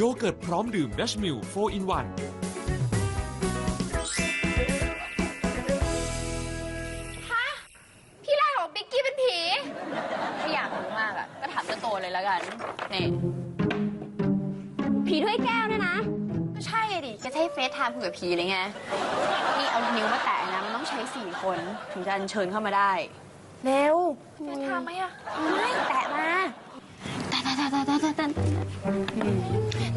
โยเกิร์ตพร้อมดื่ม Dash Milk 4 in 1พี่ไล่บอกบิ๊กกี้เป็นผีถ้าอยากรู้มากอะก็ถามเจ้าโตเลยแล้วกันนี่ผีถ้วยแก้วเนี่ยนะ ก็ใช่อะดิจะใช้เฟซไทม์คุยกับผีเลยไง นี่เอานิ้วมาแตะนะ มันต้องใช้สี่คนถึงจะอัญเชิญเข้ามาได้ เร็วเฟซไทม์ไหมอะไม่แตะมาแตะแตะแตะแตะแตะแตะอืม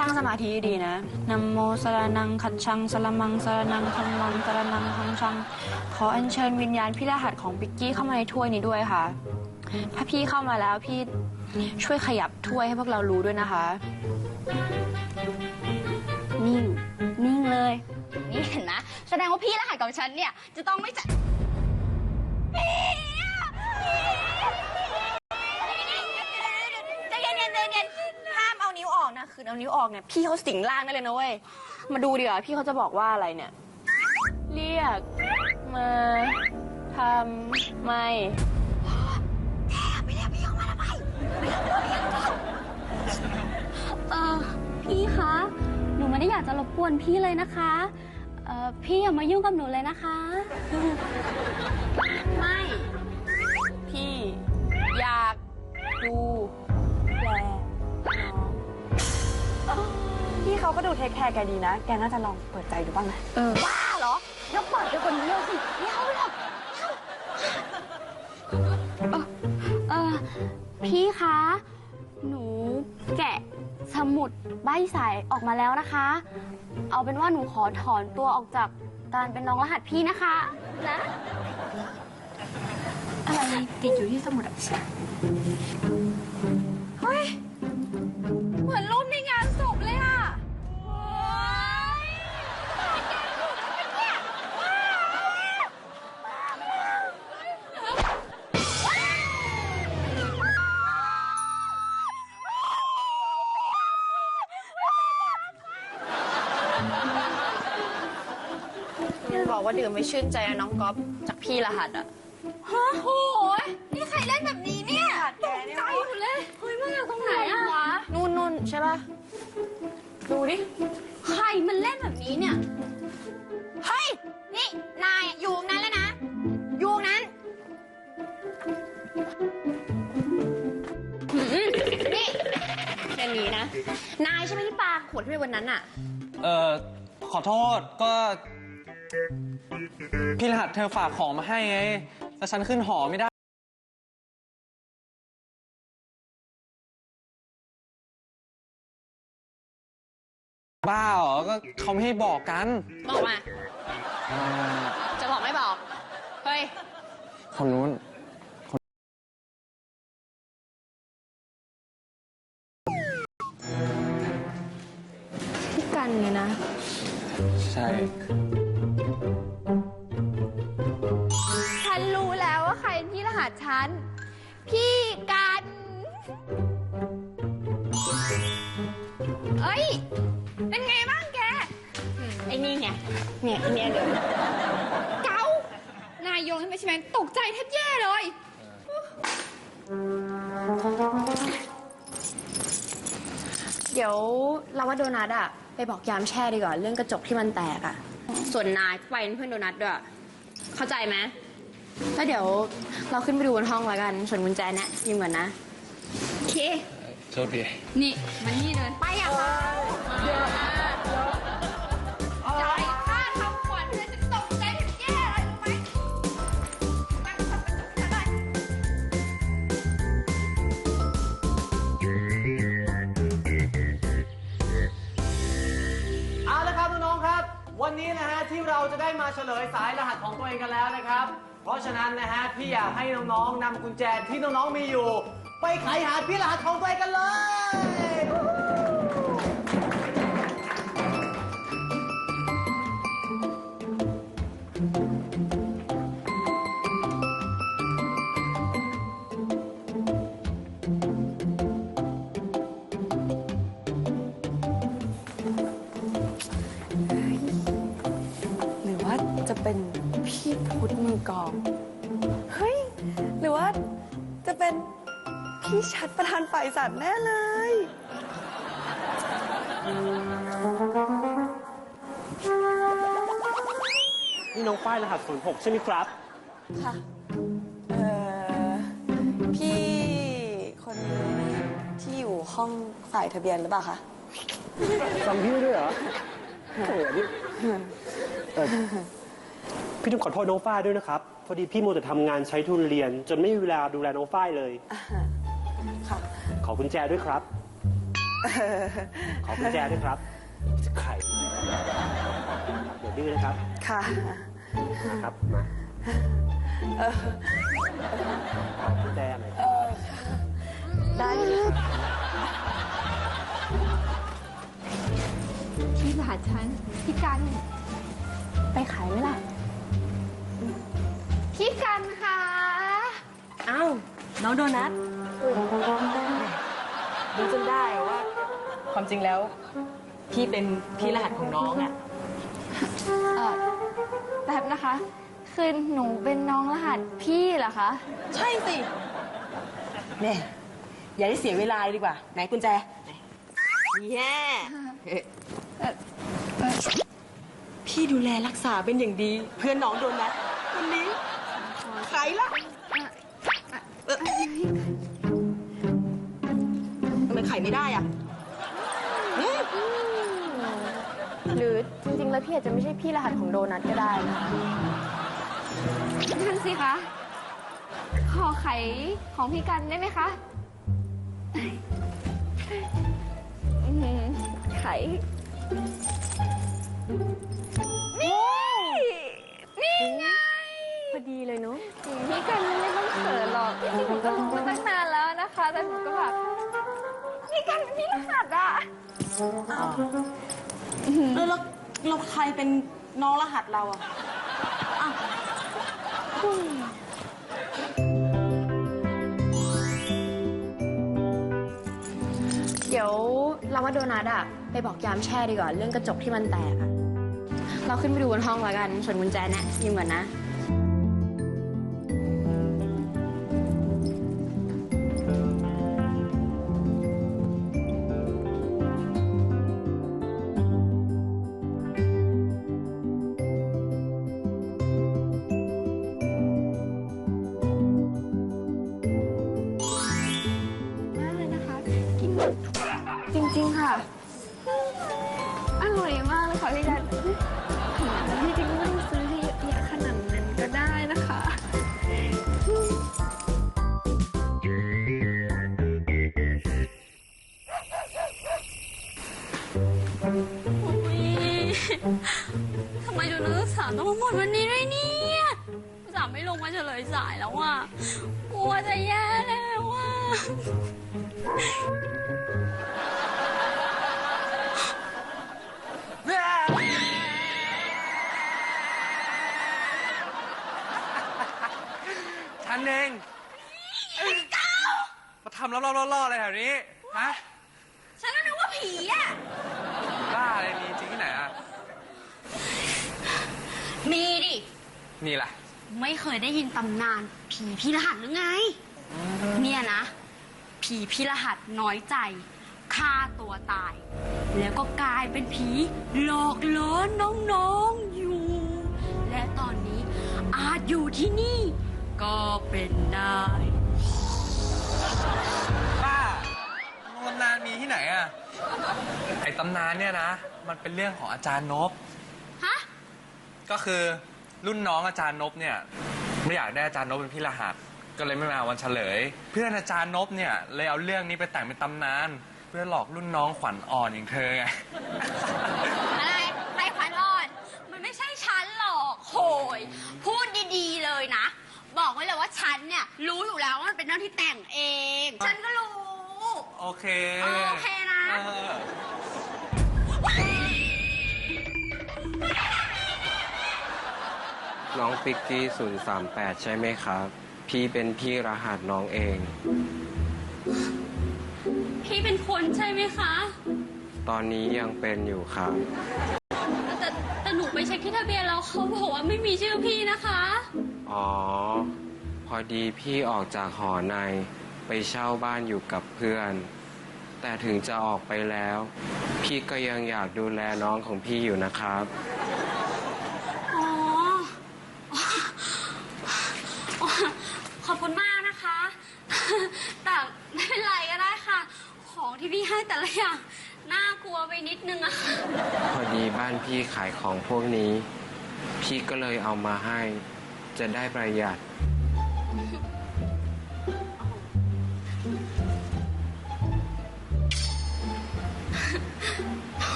ตั้งสมาธิดีนะนะโมสระนังคัจชังสรมังสระนังคัมมังสระนังคังชัง ขออัญเชิญวิญญาณพี่รหัสของปิกกี้เข้ามาในถ้วยนี้ด้วยค่ะ ถ้าพี่เข้ามาแล้วพี่ช่วยขยับถ้วยให้พวกเรารู้ด้วยนะคะ นิ่ง นิ่งเลย นี่เห็นนะ แสดงว่าพี่รหัสของฉันเนี่ย จะต้องไม่จะใจเย็นๆใจเย็นๆห้าม เอานิ้วออกนะคือเอานิ้วออกเนี่ยพี่เขาสิงร่างได้เลยนะเว้ย มาดูดีกว่าพี่เขาจะบอกว่าอะไรเนี่ย เรียกมาทำไมเออพี่คะ หนูไม่ได้อยากจะรบกวนพี่เลยนะคะเออพี่อย่ามายุ่งกับหนูเลยนะคะ ไม่ พี่ อยากดู ก็ดูเทคแคร์แกดีนะ แกน่าจะลองเปิดใจดูบ้างนะ เออบ้าเหรอแล้วเปิดเป็นคนเดียวสิไม่เอาหรอกเออพี่คะ หนูแกะสมุดใบสายออกมาแล้วนะคะ เอาเป็นว่าหนูขอถอนตัวออกจากการเป็นน้องรหัสพี่นะคะ นะ อะไรติดอยู่ที่สมุดอะเฮ้ย ว่าดื่มไม่ชื่นใจอะน้องก๊อฟจากพี่รหัสอะฮะโอ้ยนี่ใครเล่นแบบนี้เนี่ยตกใจหมดเลยเฮ้ยมันอยู่ตรงไหนอะวะนู่นนู่นใช่ป่ะดูดิใครมันเล่นแบบนี้เนี่ยเฮ้ยนี่นายอยู่ตรงนั้นแล้วนะอยู่ตรงนั้นหืมนี่อย่างนี้นะ นายใช่ไหมที่ปาขวดที่ไปวันนั้นอะเอ่อขอโทษก็ พี่รหัสเธอฝากของมาให้ไงแต่ฉันขึ้นหอไม่ได้บ้าเหรอก็เขาไม่ให้บอกกันบอกมาเอ่อจะบอกไม่บอก เฮ้ย คนนู้น พี่กันไงนะ ใช่ รเป็นพี่รหัสฉัน พี่กัน เอ้ย เป็นไงบ้างแก ไอ้นี่ไงเนี่ยไอ้เนี่ยเดี๋ยวเกานายโยนขึ้นไปใช่ไหมตกใจแทบแย่เลย เดี๋ยวเราว่าโดนัทอะไปบอกยามแช่ดีกว่าเรื่องกระจกที่มันแตกอะส่วนนายก็ไปเป็นเพื่อนโดนัทด้วย เข้าใจไหม แล้วเดี๋ยวเราขึ้นไปดูบนห้องแล้วกัน ส่วนกุญแจเนี่ยยืมก่อนนะ โอเค โทษดีนี่ มันนี่เลยไปอะจ่ายค่าทำขวัญเธอจะตกใจแทบแย่เลยรู้ไหมตั้งสติได้เอาละครับน้องๆครับ วันนี้นะฮะที่เราจะได้มาเฉลยสายรหัสของตัวเองกันแล้วนะครับ เพราะฉะนั้นนะฮะพี่อยากให้น้องๆนำกุญแจที่น้องๆมีอยู่ ไปไขหาพี่รหัสของตัวเองกันเลยห อกลอง เฮ้ย หรือว่าจะเป็นพี่ชัดประธานฝ่ายสัตว์แน่เลย นี่น้องฝ้ายรหัส 06 ใช่ไหมครับ ค่ะ เอ่อ พี่คนที่อยู่ห้องฝ่ายทะเบียนหรือเปล่าคะ จำพี่ได้ด้วยเหรอโอ้โหนี่เอ่อ พี่ต้องขอโทษน้องฝ้ายด้วยนะครับ พอดีพี่มัวแต่ทำงานใช้ทุนเรียน จนไม่มีเวลาดูแลน้องฝ้ายเลยค่ะขอกุญแจด้วยครับ ขอกุญแจด้วยครับจะไข่เดี๋ยวดื้อนะครับค่ะนะครับมาขอกุญแจหน่อยได้ค่ะพี่สาฉันพี่กัน ไปขายไหมล่ะ พี่กันคะเอ้าน้องโดนัทดูจนได้ว่า ความจริงแล้ว พี่เป็นพี่รหัสของน้องอะเออแบบนะคะ คือหนูเป็นน้องรหัสพี่เหรอคะ ใช่สิเนี่ยอย่าได้เสียเวลาดีกว่า ไหนกุญแจไหนแย่พี่ดูแลรักษาเป็นอย่างดี เพื่อนน้องโดนัทคนนี้ ใครล่ะเอ่อทำไมไขไม่ได้อะเอ๊ะหรือจริงๆ แล้วพี่อาจจะไม่ใช่พี่รหัสของโดนัทก็ได้นะคะนั่นสิคะ ขอไขของพี่กันได้ไหมคะอื้อหือไข นี่ นี่ไง พอดีเลยเนาะ พี่กันไม่ต้องเขินหรอกจริงๆหนูก็รู้มาตั้งนาน แล้วนะคะแต่หนูก็แบบพี่กันเป็นพี่รหัสอะแล้วแล้วเราใครเป็นน้องรหัสเราอะอ้าวเดี๋ยวเราว่าโดนัทอะไปบอกยามแช่ดีกว่าเรื่องกระจกที่มันแตกอะเราขึ้นไปดูบนห้องแล้วกันส่วนกุญแจเนี่ยยืมก่อนนะ ทำไมโดนัทสามต้องมาหมดวันนี้ด้วยเนี่ยสามไม่ลงมาเฉลยสายแล้วอะกลัวจะแย่แล้วอะฉันเองมาทำล้อๆล่อๆอะไรแถวนี้ ฮะ ฉันก็นึกว่าผีอะ บ้าอะไรมีจริงที่ไหนอะ มีดิ นี่แหละไม่เคยได้ยินตำนานผีพี่รหัสหรือไง เนี่ยนะ ผีพี่รหัสน้อยใจฆ่าตัวตาย แล้วก็กลายเป็นผีหลอกล้อนน้องๆอยู่ และตอนนี้อาจอยู่ที่นี่ ก็เป็นได้บ้าตำนานมีที่ไหนอะไอ้ตำนานเนี่ยนะ มันเป็นเรื่องของอาจารย์นบฮะ ก็คือรุ่นน้องอาจารย์นบเนี่ยไม่อยากได้อาจารย์นบเป็นพี่รหัส ก็เลยไม่มาวันเฉลย เพื่อนอาจารย์นบเนี่ยเลยเอาเรื่องนี้ไปแต่งเป็นตำนาน เพื่อหลอกรุ่นน้องขวัญอ่อนอย่างเธอไง อะไรใครขวัญอ่อน มันไม่ใช่ฉันหรอกโหย พูดดีๆเลยนะ บอกไว้เลยว่าฉันเนี่ย รู้อยู่แล้วว่ามันเป็นเรื่องที่แต่งเอง ฉันก็รู้ โอเค โอเคนะ เออ น้องปิกกี้038 ใช่ไหมครับ พี่เป็นพี่รหัสน้องเอง พี่เป็นคนใช่ไหมคะ ตอนนี้ยังเป็นอยู่ครับ แต่แต่หนูไปเช็คที่ทะเบียนแล้วเขาบอกว่าไม่มีชื่อพี่นะคะ อ๋อ พอดีพี่ออกจากหอในไปเช่าบ้านอยู่กับเพื่อน แต่ถึงจะออกไปแล้ว พี่ก็ยังอยากดูแลน้องของพี่อยู่นะครับ อ๋อ ขอบคุณมากนะคะ แต่ไม่เป็นไรก็ได้ค่ะ ของที่พี่ให้ แต่ละอย่างน่ากลัวไปนิดนึงอะค่ะพอดีบ้านพี่ขายของพวกนี้ พี่ก็เลยเอามาให้ จะได้ประหยัด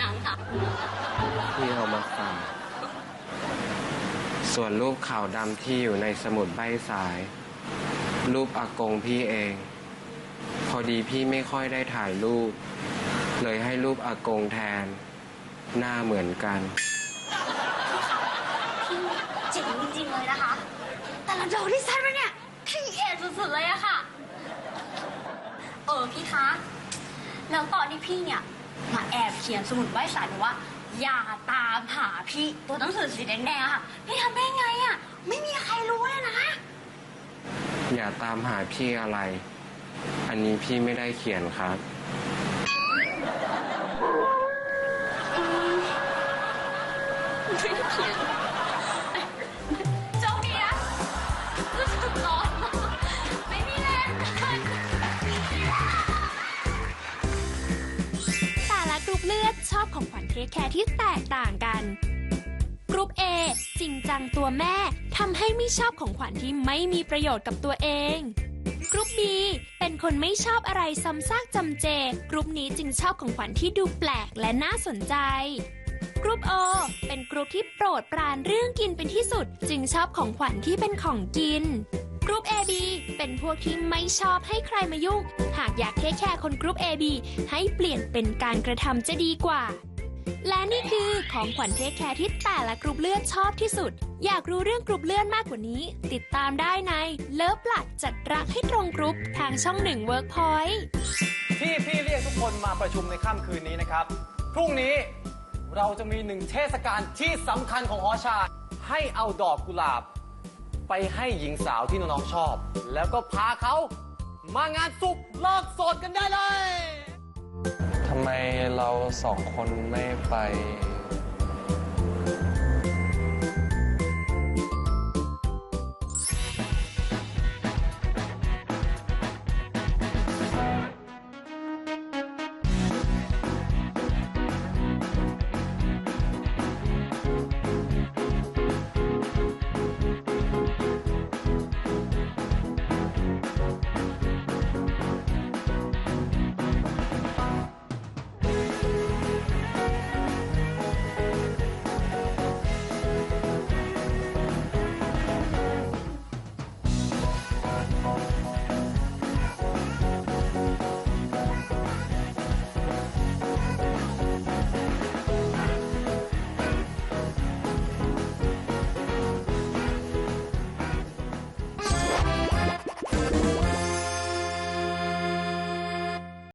หนังค่ะพี่เอามาฝากส่วนรูปขาวดำที่อยู่ในสมุดใบสาย รูปอากงพี่เอง พอดีพี่ไม่ค่อยได้ถ่ายรูป เลยให้รูปอากงแทน หน้าเหมือนกัน พี่เจ๋งจริงๆเลยนะคะ แต่ละดอกที่เซ็ตมาเนี่ยครีเอทสุดๆเลยอะค่ะ เออพี่คะ แล้วตอนที่พี่เนี่ย มาแอบเขียนสมุดใบสายบอกว่า อย่าตามหาพี่ตัวหนังสือสีแดงๆอะค่ะพี่ทำได้ไงอะไม่มีใครรู้เลยนะ อย่าตามหาพี่อะไร อันนี้พี่ไม่ได้เขียนครับโจกดีนะรู้สึกร้อนมากไม่มีแรงแต่ละกรุ๊ปเลือดชอบของขวัญเทคแคร์ที่แตกต่างกัน กรุ๊ป A จริงจังตัวแม่ทำให้ไม่ชอบของขวัญที่ไม่มีประโยชน์กับตัวเอง กรุ๊ป B เป็นคนไม่ชอบอะไรซ้ำซากจำเจ กรุ๊ปนี้จึงชอบของขวัญที่ดูแปลกและน่าสนใจกรุ๊ป O เป็นกรุ๊ปที่โปรดปรานเรื่องกินเป็นที่สุด จึงชอบของขวัญที่เป็นของกิน กรุ๊ป AB เป็นพวกที่ไม่ชอบให้ใครมายุ่ง หากอยากเทคแคร์คนกรุ๊ป AB ให้เปลี่ยนเป็นการกระทำจะดีกว่า และนี่คือของขวัญเทคแคร์ที่แต่ละกรุ๊ปเลือดชอบที่สุด อยากรู้เรื่องกรุ๊ปเลือดมากกว่านี้ ติดตามได้ในเลิฟหลัดจัดรักให้ตรงกรุ๊ปทางช่องหนึ่งเวิร์กพอยต์ที่พี่เรียกทุกคนมาประชุมในค่ำคืนนี้นะครับ พรุ่งนี้เราจะมีหนึ่งเทศกาลที่สำคัญของหอชา ให้เอาดอกกุหลาบ ไปให้หญิงสาวที่น้องๆชอบ แล้วก็พาเขามางานสุขเลิกโสดกันได้เลย ไมเราสองคนไม่ไป